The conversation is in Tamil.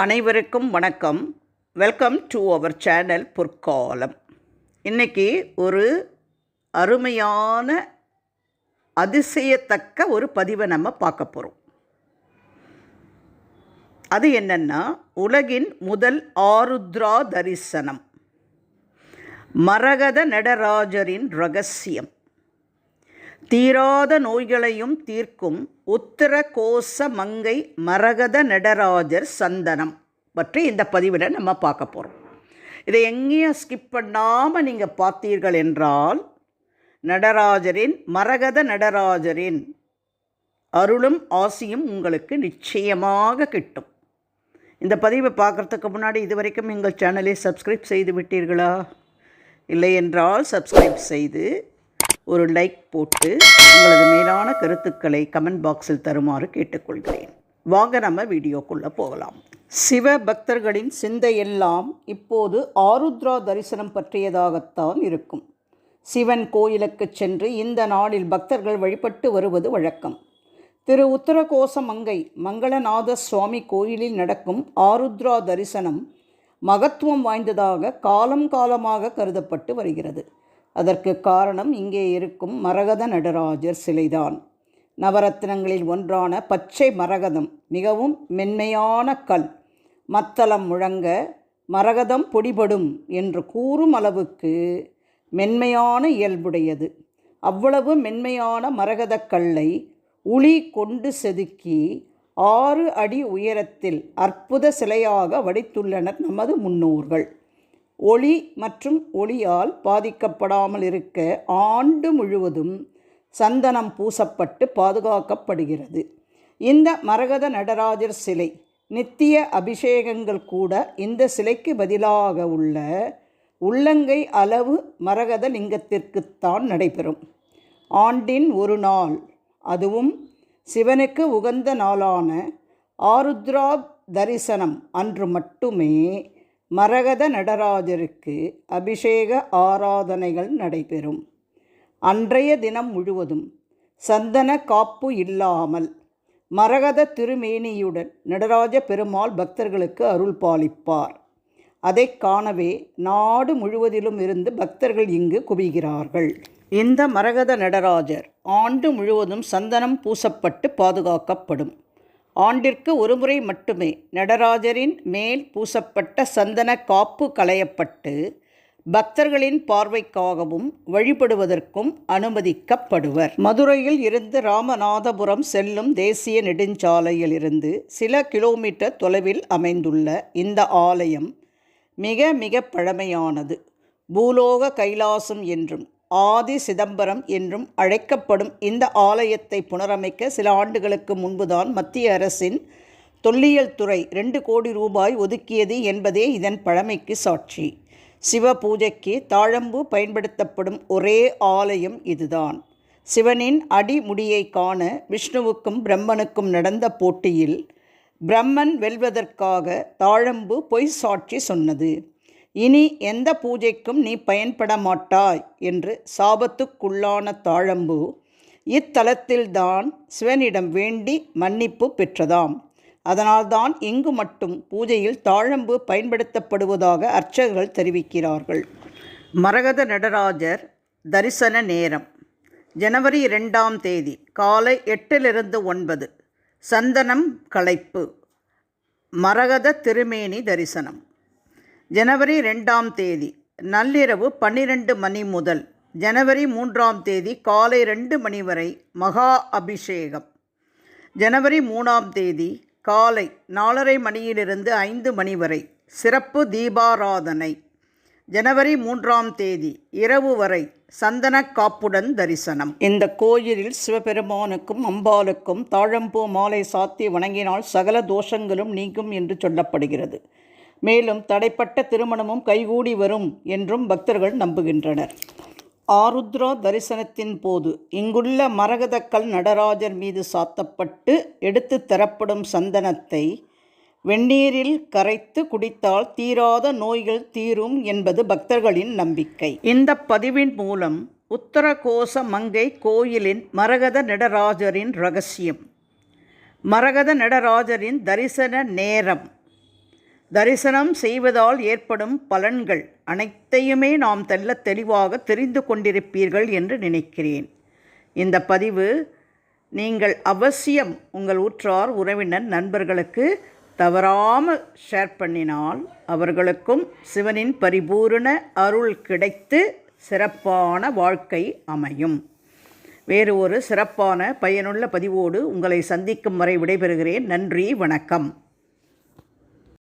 அனைவருக்கும் வணக்கம். வெல்கம் டு அவர் சேனல் பொற்காலம் இன்னைக்கு ஒரு அருமையான அதிசயத்தக்க ஒரு பதிவை நம்ம பார்க்க போகிறோம் அது என்னென்னா உலகின் முதல் ஆருத்ரா தரிசனம். மரகத நடராஜரின் ரகசியம். தீராத நோய்களையும் தீர்க்கும் உத்தர கோச மங்கை மரகத நடராஜர் சந்தனம் பற்றி இந்த பதிவில் நம்ம பார்க்க போகிறோம் இதை எங்கேயும் ஸ்கிப் பண்ணாமல் நீங்கள் பார்த்தீர்கள் என்றால் நடராஜரின் மரகத நடராஜரின் அருளும் ஆசியும் உங்களுக்கு நிச்சயமாக கிட்டும். இந்த பதிவை பார்க்குறதுக்கு முன்னாடி இது வரைக்கும் எங்கள் சேனலை சப்ஸ்கிரைப் செய்து விட்டீர்களா? இல்லை என்றால் சப்ஸ்கிரைப் செய்து ஒரு லைக் போட்டு உங்களது மேலான கருத்துக்களை கமெண்ட் பாக்ஸில் தருமாறு கேட்டுக்கொள்கிறேன். வாங்க நம்ம வீடியோக்குள்ளே போகலாம். சிவ பக்தர்களின் சிந்தையெல்லாம் இப்போது ஆருத்ரா தரிசனம் பற்றியதாகத்தான் இருக்கும். சிவன் கோயிலுக்கு சென்று இந்த நாளில் பக்தர்கள் வழிபட்டு வருவது வழக்கம். திரு உத்தரகோச மங்கை மங்களநாத சுவாமி கோயிலில் நடக்கும் ஆருத்ரா தரிசனம் மகத்துவம் வாய்ந்ததாக காலம் காலமாக கருதப்பட்டு வருகிறது. அதற்கு காரணம் இங்கே இருக்கும் மரகத நடராஜர் சிலைதான். நவரத்னங்களில் ஒன்றான பச்சை மரகதம் மிகவும் மென்மையான கல். மத்தளம் முழங்க மரகதம் பொடிபடும் என்று கூறும் அளவுக்கு மென்மையான இயல்புடையது. அவ்வளவு மென்மையான மரகதக் கல்லை உளி கொண்டு செதுக்கி ஆறு அடி உயரத்தில் அற்புத சிலையாக வடித்துள்ளனர் நமது முன்னோர்கள். ஒளி மற்றும் ஒளியால் பாதிக்கப்படாமல் இருக்க ஆண்டு முழுவதும் சந்தனம் பூசப்பட்டு பாதுகாக்கப்படுகிறது. இந்த மரகத நடராஜர் சிலை நித்திய அபிஷேகங்கள் கூட இந்த சிலைக்கு பதிலாக உள்ள உள்ளங்கை அளவு மரகத லிங்கத்திற்குத்தான் நடைபெறும். ஆண்டின் ஒரு நாள் அதுவும் சிவனுக்கு உகந்த நாளான ஆருத்ரா தரிசனம் அன்று மட்டுமே மரகத நடராஜருக்கு அபிஷேக ஆராதனைகள் நடைபெறும். அன்றைய தினம் முழுவதும் சந்தன காப்பு இல்லாமல் மரகத திருமேனியுடன் நடராஜ பெருமாள் பக்தர்களுக்கு அருள் பாலிப்பார். அதை காணவே நாடு முழுவதிலும் இருந்து பக்தர்கள் இங்கு குவிகிறார்கள். இந்த மரகத நடராஜர் ஆண்டு முழுவதும் சந்தனம் பூசப்பட்டு பாதுகாக்கப்படும். ஆண்டிற்கு ஒருமுறை மட்டுமே நடராஜரின் மேல் பூசப்பட்ட சந்தன காப்பு களையப்பட்டு பக்தர்களின் பார்வைக்காகவும் வழிபடுவதற்கும் அனுமதிக்கப்படுவர். மதுரையில் இருந்து ராமநாதபுரம் செல்லும் தேசிய நெடுஞ்சாலையிலிருந்து சில கிலோமீட்டர் தொலைவில் அமைந்துள்ள இந்த ஆலயம் மிக மிக பழமையானது. பூலோக கைலாசம் என்றும் ஆதி சிதம்பரம் என்றும் அழைக்கப்படும் இந்த ஆலயத்தை புனரமைக்க சில ஆண்டுகளுக்கு முன்புதான் மத்திய அரசின் தொல்லியல் துறை ரெண்டு கோடி ரூபாய் ஒதுக்கியது என்பதே இதன் பழமைக்கு சாட்சி. சிவ பூஜைக்கு தாழம்பு பயன்படுத்தப்படும் ஒரே ஆலயம் இதுதான். சிவனின் அடிமுடியை காண விஷ்ணுவுக்கும் பிரம்மனுக்கும் நடந்த போட்டியில் பிரம்மன் வெல்வதற்காக தாழம்பு பொய் சாட்சி சொன்னது. இனி எந்த பூஜைக்கும் நீ பயன்பட மாட்டாய் என்று சாபத்துக்குள்ளான தாழம்பு இத்தலத்தில்தான் சிவனிடம் வேண்டி மன்னிப்பு பெற்றதாம். அதனால்தான் இங்கு மட்டும் பூஜையில் தாழம்பு பயன்படுத்தப்படுவதாக அர்ச்சகர்கள் தெரிவிக்கிறார்கள். மரகத நடராஜர் தரிசன நேரம். ஜனவரி ரெண்டாம் தேதி காலை எட்டிலிருந்து ஒன்பது. சந்தனம் களைப்பு. மரகத திருமேனி தரிசனம். ஜனவரி ரெண்டாம் தேதி நள்ளிரவு பன்னிரண்டு மணி முதல் ஜனவரி மூன்றாம் தேதி காலை ரெண்டு மணி வரை மகா அபிஷேகம். ஜனவரி மூணாம் தேதி காலை நாலரை மணியிலிருந்து ஐந்து மணி வரை சிறப்பு தீபாராதனை. ஜனவரி மூன்றாம் தேதி இரவு வரை சந்தன காப்புடன் தரிசனம். இந்த கோயிலில் சிவபெருமானுக்கும் அம்பாளுக்கும் தாழம்பூ மாலை சாத்தி வணங்கினால் சகல தோஷங்களும் நீங்கும் என்று சொல்லப்படுகிறது. மேலும் தடைப்பட்ட திருமணமும் கைகூடி வரும் என்றும் பக்தர்கள் நம்புகின்றனர். ஆருத்ரா தரிசனத்தின் போது இங்குள்ள மரகதக்கல் நடராஜர் மீது சாத்தப்பட்டு எடுத்து தரப்படும் சந்தனத்தை வெந்நீரில் கரைத்து குடித்தால் தீராத நோய்கள் தீரும் என்பது பக்தர்களின் நம்பிக்கை. இந்த பதிவின் மூலம் உத்தரகோச மங்கை கோயிலின் மரகத நடராஜரின் ரகசியம். மரகத நடராஜரின் தரிசன நேரம். தரிசனம் செய்வதால் ஏற்படும் பலன்கள் அனைத்தையுமே நாம் தெல்ல தெளிவாக தெரிந்து கொண்டிருப்பீர்கள் என்று நினைக்கிறேன். இந்த பதிவு நீங்கள் அவசியம் உங்கள் உற்றார் உறவினர் நண்பர்களுக்கு தவறாமல் ஷேர் பண்ணினால் அவர்களுக்கும் சிவனின் பரிபூரண அருள் கிடைத்து சிறப்பான வாழ்க்கை அமையும். வேறு ஒரு சிறப்பான பயனுள்ள பதிவோடு உங்களை சந்திக்கும் வரை விடைபெறுகிறேன். நன்றி வணக்கம்.